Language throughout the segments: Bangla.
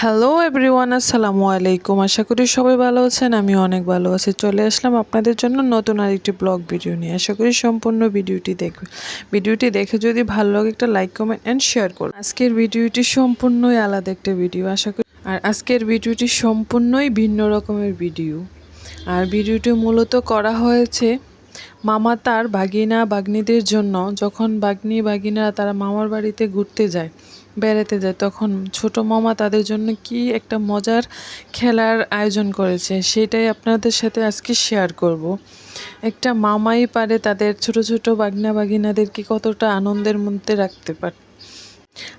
হ্যালো এভরিওয়ান আসসালামু আলাইকুম আশা করি সবাই ভালো আছেন আমি অনেক ভালো আছি। চলে আসলাম আপনাদের জন্য নতুন আরেকটি ব্লগ ভিডিও নিয়ে। আশা করি সম্পূর্ণ ভিডিওটি দেখবে ভিডিওটি দেখে যদি ভালো লাগে, একটা লাইক কমেন্ট অ্যান্ড শেয়ার করুন। আজকের ভিডিওটি সম্পূর্ণই আলাদা একটা ভিডিও, আশা করি আর আজকের ভিডিওটি সম্পূর্ণই ভিন্ন রকমের ভিডিও। আর ভিডিওটি মূলত করা হয়েছে মামা তার বাগিনা বাগনিদের জন্য। যখন বাগনি বাগিনারা তারা মামার বাড়িতে ঘুরতে যায় বেড়াতে যায়, তখন ছোট মামা তাদের জন্য কি একটা মজার খেলার আয়োজন করেছে সেটাই আপনাদের সাথে আজকে শেয়ার করব। একটা মামাই পারে তাদের ছোট ছোট বাগনা বাগিনাদেরকে কতটা আনন্দের মধ্যে রাখতে পারে।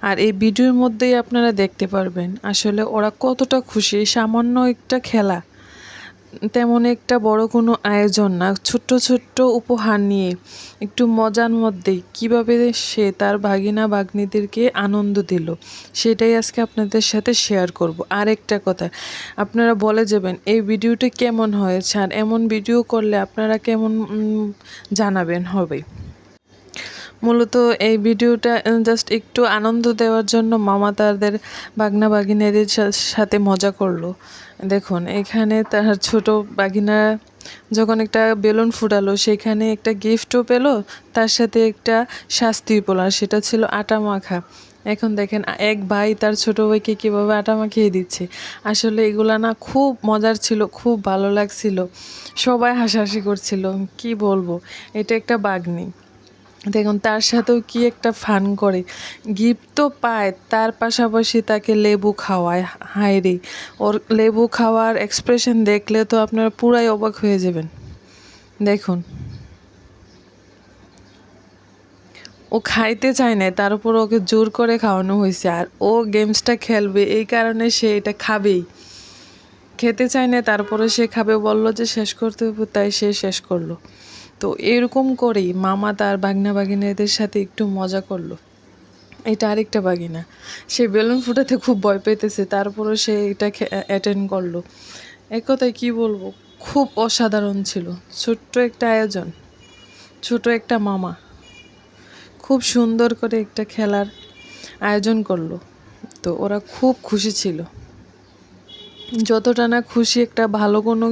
আর এই ভিডিওর মধ্যেই আপনারা দেখতে পারবেন আসলে ওরা কতটা খুশি সামান্য একটা খেলা তেমন একটা বড় কোনো আয়োজন না। ছোট্ট ছোট্ট উপহার নিয়ে একটু মজার মধ্যে কীভাবে সে তার ভাগিনা ভাগ্নিদেরকে আনন্দ দিল, সেটাই আজকে আপনাদের সাথে শেয়ার করব। আর একটা কথা, আপনারা বলে যাবেন, এই ভিডিওটি কেমন হয়েছে? আর এমন ভিডিও করলে আপনারা কেমন জানাবেন? হবে। মূলত এই ভিডিওটা জাস্ট একটু আনন্দ দেওয়ার জন্য মামা তাদের বাগনা বাগিনাদের সাথে মজা করল। দেখুন, এখানে তার ছোট বাগিনা যখন একটা বেলুন ফুটালো, সেখানে একটা গিফটও পেল, তার সাথে একটা শাস্তি পেল সেটা ছিল আটা মাখা। এখন দেখেন এক ভাই তার ছোট ভাইকে কীভাবে আটা মাখিয়ে দিচ্ছে। আসলে এগুলা না খুব মজার ছিল, খুব ভালো লাগছিল। সবাই হাসাহাসি করছিল, কি বলব? এটা একটা বাগনি। দেখুন, তার সাথেও কি একটা ফান করে। গিফট তো পায়, তার পাশাপাশি তাকে লেবু খাওয়ায়। হায় রে, ওর লেবু খাওয়ার এক্সপ্রেশন দেখলে তো আপনারা পুরাই অবাক হয়ে যাবেন। দেখুন। ও খাইতে চায় না তার উপর ওকে জোর করে খাওয়ানো হয়েছে। আর ও গেমসটা খেলবে, এই কারণে সে এটা খাবেই। খেতে চায় না তারপরে সে খাবে, বলল যে শেষ করতে হবে, তাই সে শেষ করল। তো এরকম করেই মামা তার বাগনা বাগিনাদের সাথে একটু মজা করল। এটা আরেকটা বাগিনা সে বেলুন ফুটাতে খুব ভয় পেতেছে, তারপরও সে এটা অ্যাটেন্ড করল। এক কথায় কী বলব, খুব অসাধারণ ছিল। ছোট্ট একটা আয়োজন, ছোট একটা মামা। খুব সুন্দর করে একটা খেলার আয়োজন করল। তো ওরা খুব খুশি ছিল। যতটা না খুশি একটা ভালো কোনো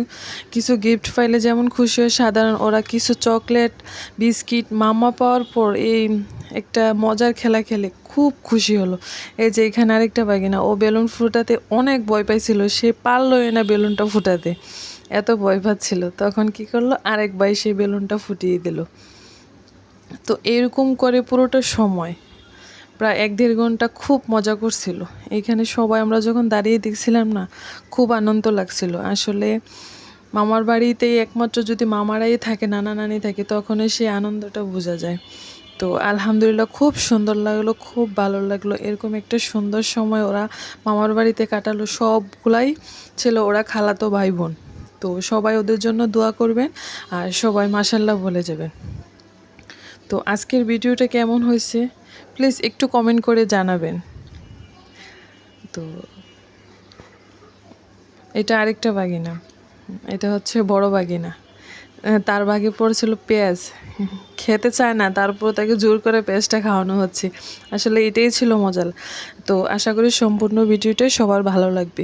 কিছু গিফট পাইলে যেমন খুশি হয়, সাধারণ ওরা কিছু চকলেট বিস্কিট মামা পাওয়ার পর এই একটা মজার খেলা খেলে খুব খুশি হলো। এই যে এখানে আরেকটা বাগিনা, ও বেলুন ফুটাতে অনেক ভয় পাইছিল, সে পারলই না বেলুনটা ফুটাতে। এত ভয় পাচ্ছিল, তখন কি করল? আরেক ভাই সেই বেলুনটা ফুটিয়ে দিল। তো এরকম করে পুরোটা সময় প্রায় এক দেড় ঘণ্টা খুব মজা করছিল। এইখানে সবাই আমরা যখন দাঁড়িয়ে দেখছিলাম না, খুব আনন্দ লাগছিল। আসলে মামার বাড়িতেই একমাত্র যদি মামারাই থাকে, নানা নানি থাকে, তখনই সেই আনন্দটা বোঝা যায়। তো আলহামদুলিল্লাহ খুব সুন্দর লাগল, খুব ভালো লাগল। এরকম একটা সুন্দর সময় ওরা মামার বাড়িতে কাটালো, সবগুলাই ছিল ওরা খালাতো ভাই বোন তো সবাই ওদের জন্য দোয়া করবেন আর সবাই মাসাল্লাহ বলে যাবেন। তো আজকের ভিডিওটা কেমন হয়েছে? প্লিজ একটু কমেন্ট করে জানাবেন। তো এটা আরেকটা বাগিনা। এটা হচ্ছে বড় বাগিনা। তার বাগে পড়েছিল পেঁয়াজ। খেতে চায় না, তারপর তাকে জোর করে পেঁয়াজটা খাওয়ানো হচ্ছে। আসলে এটাই ছিল মজাল তো আশা করি সম্পূর্ণ ভিডিওটাই সবার ভালো লাগবে।